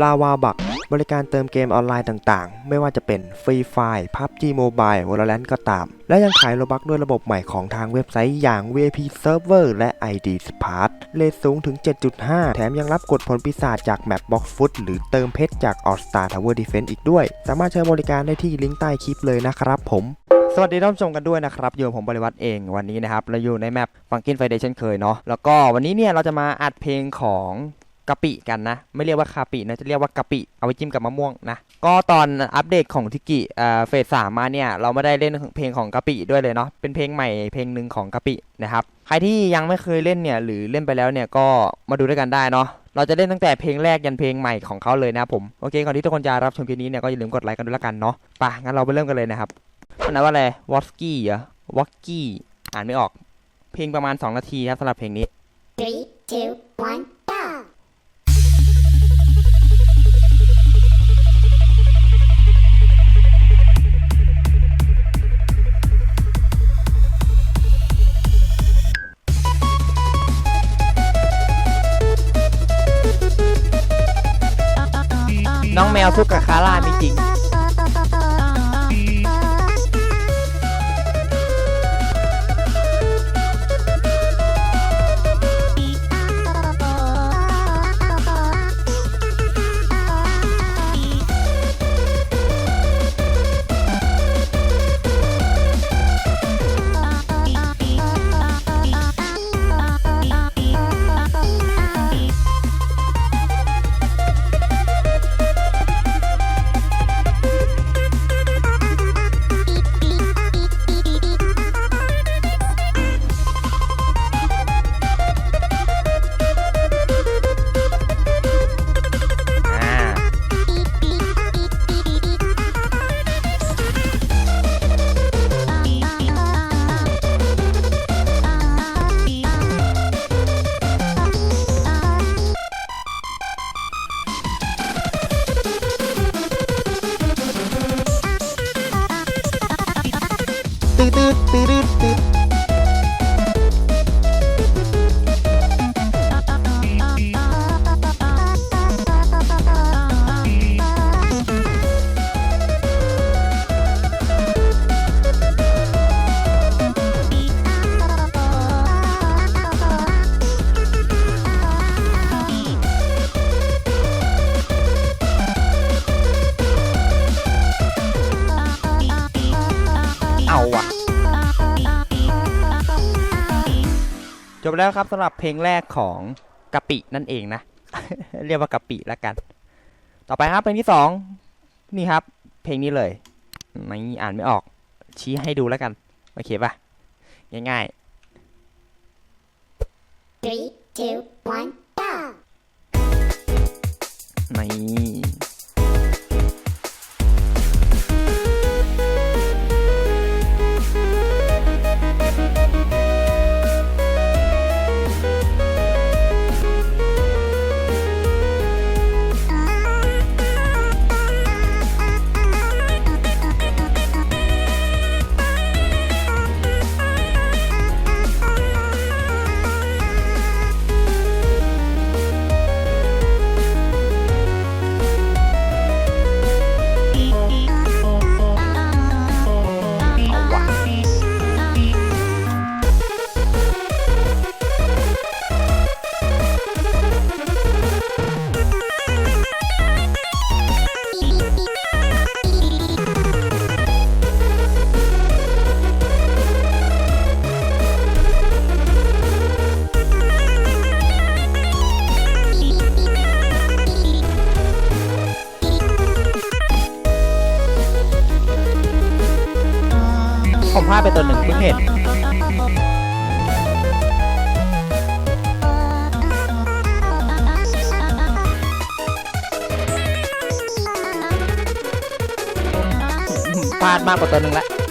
ลาวาบักบริการเติมเกมออนไลน์ต่างๆ ไม่ว่าจะเป็นฟรีไฟ PUBG Mobile Valorant ก็ตาม และยังขายโลบักด้วยระบบใหม่ของทางเว็บไซต์อย่าง VIP Server และ ID Smart เลทสูงถึง 7.5 แถมยังรับกดผลปีศาจจากแมป Box Foot หรือเติมเพชรจาก All Star Tower Defense อีกด้วย สามารถใช้บริการได้ที่ลิงก์ใต้คลิปเลยนะครับผมสวัสดีท่านผู้ชมกันด้วยนะครับอยู่ผมบริวัตรเองวันนี้นะครับเราอยู่ในแมปฟังกินไฟเดชั่นเคยเนาะแล้วก็วันนี้เนี่ยเราจะมาอัดเพลงของ กะปิกันนะ ไม่เรียกว่าคาปินะจะเรียกว่ากะปิเอาไว้จิ้มกับมะม่วงนะ ก็ตอนอัปเดตของทิกิเอ่อเฟสสามมาเนี่ย เราไม่ได้เล่นเพลงของกะปิด้วยเลยเนาะเป็นเพลงใหม่เพลงหนึ่งของกะปินะครับใครที่ยังไม่เคยเล่นเนี่ยหรือเล่นไปแล้วเนี่ยก็มาดูด้วยกันได้เนาะเราจะเล่นตั้งแต่เพลงแรกยันเพลงใหม่ของเขาเลยนะครับผมโอเคก่อนที่ทุกคนจะรับชมคลิปนี้เนี่ยก็อย่าลืมกดไลค์กันด้วยละกันเนาะไปงั้นเราไปเริ่มกันเลยนะครับมันนะว่าอะไรวอสกี้เหรอวอกกี้อ่านไม่ออก เพลงประมาณ 2 นาทีครับสำหรับเพลงนี้ Three, two, one, go! น้องแบแล้วครับสำหรับเพลงแรกของกะปินั่นเองนะ เรียกว่ากะปิแล้วกัน ต่อไปครับเพลงที่สองนี่ครับ เพลงนี้เลยไม่อ่านไม่ออก ชี้ให้ดูแล้วกันโอเคปะง่าย Three, two, one, go! ๆนี่ เพิ่งเห็นพลาดมากกว่าตัวหนึ่งแล้ว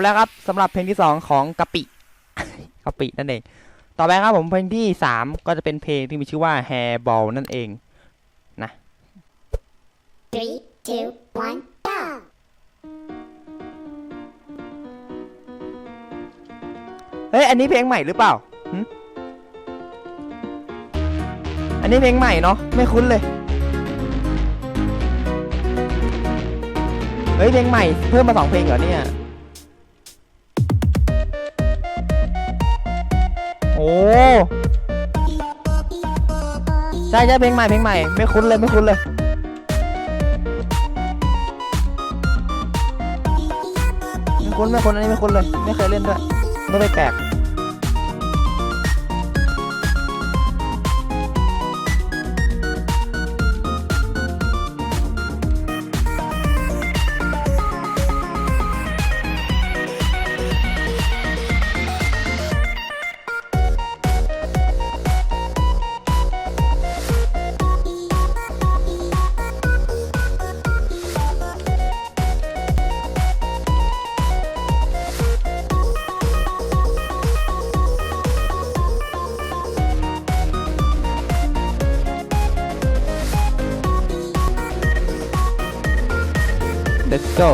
จบแล้วครับสำหรับเพลงที่สองของกะปิกะปินั่นเอง ต่อไปครับผมเพลงที่สามก็จะเป็นเพลงที่มีชื่อว่า Hairball นั่นเอง Three, two, one, go! เฮ้ย อันนี้เพลงใหม่หรือเปล่าหึอันนี้เพลงใหม่เนาะ ไม่คุ้นเลย เฮ้ย เพลงใหม่เพิ่มมาสองเพลงเหรอเนี่ย อ้ใช่ใช่เพลงใหม่เพลงใหม่ ไม่คุ้นเลยไม่คุ้นเลย ไม่คุ้นไม่คุ้นอันนี้ไม่คุ้นเลย ไม่เคยเล่นด้วยไม่ได้แปลก Go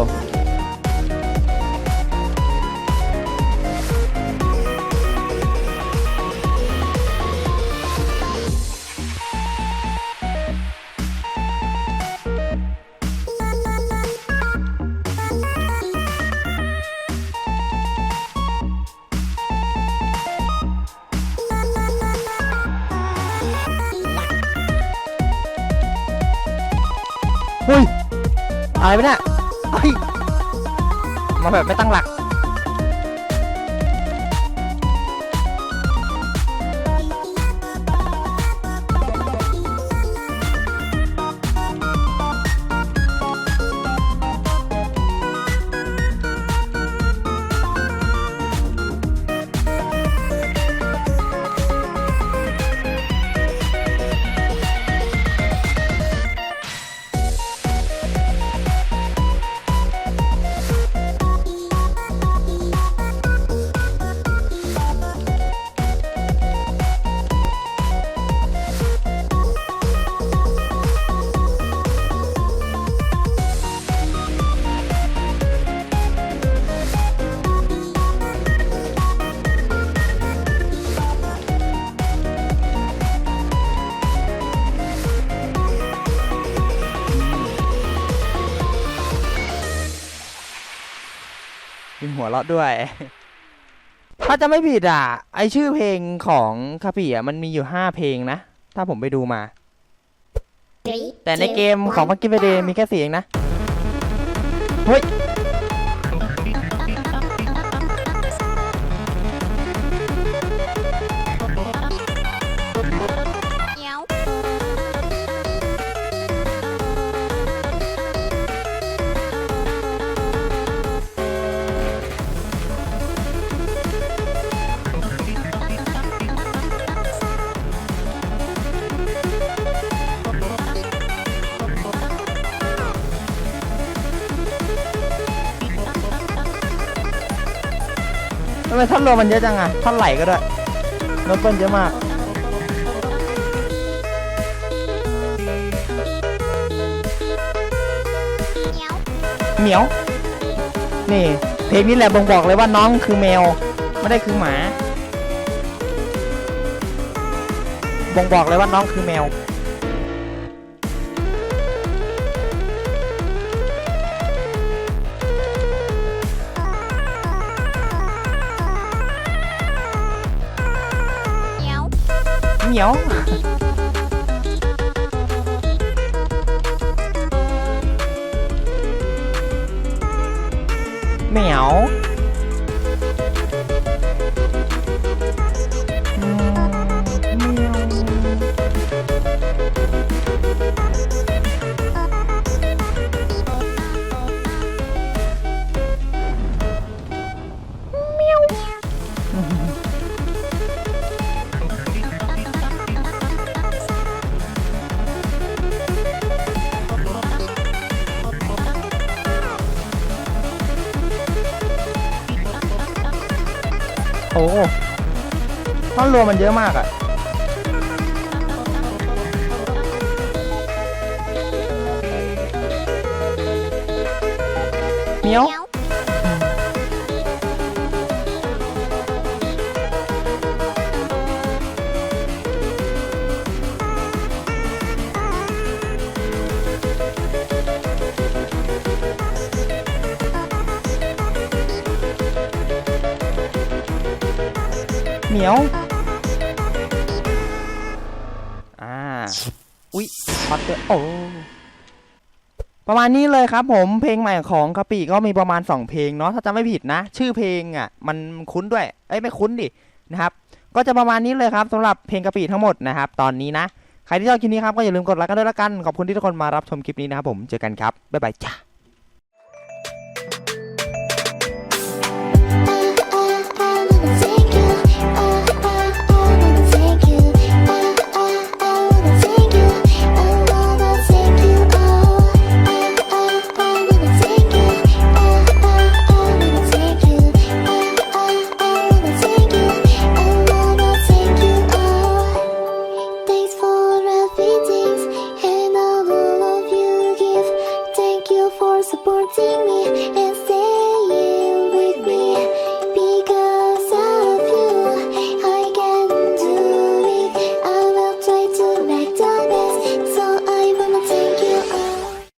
หุ้ยไรไปนี่ย เฮ้ยมาแบบไม่ตั้งหลัก มีหัวเราะด้วย ถ้าจะไม่ผิดอะ ไอชื่อเพลงของคาปิอะมันมีอยู่ห้าเพลงนะ ถ้าผมไปดูมา Three, แต่ใน two, เกมของ one, พักกิ f เ d เด go. มีแค่สี่เองนะ เฮ้ย ทำไมท่อนรวมมันเยอะจังอะท่อนไหลก็ด้วยโน้ตต้นเยอะมากเหมียว นี่เพลงนี้แหละบ่งบอกเลยว่าน้องคือแมว ไม่ได้คือหมา บ่งบอกเลยว่าน้องคือแมว เหมียวเหมียว โอ้ท่อนรวมมันเยอะมากอะ่ะเมียว เหมียว อ่า อุ๊ยพอตเตอร์โอ้ประมาณนี้เลยครับผมเพลงใหม่ของคาปิก็มีประมาณ 2 เพลงเนาะถ้าจำไม่ผิดนะ ชื่อเพลงอะ มันคุ้นด้วย เอ้ยไม่คุ้นดินะครับ ก็จะประมาณนี้เลยครับสำหรับเพลงกะปิทั้งหมดนะครับ ตอนนี้นะ ใครที่ชอบคลิปนี้ครับก็อย่าลืมกดไลค์กันด้วยละกัน ขอบคุณที่ทุกคนมารับชมคลิปนี้นะครับผมเจอกันครับบ๊ายบายจ้า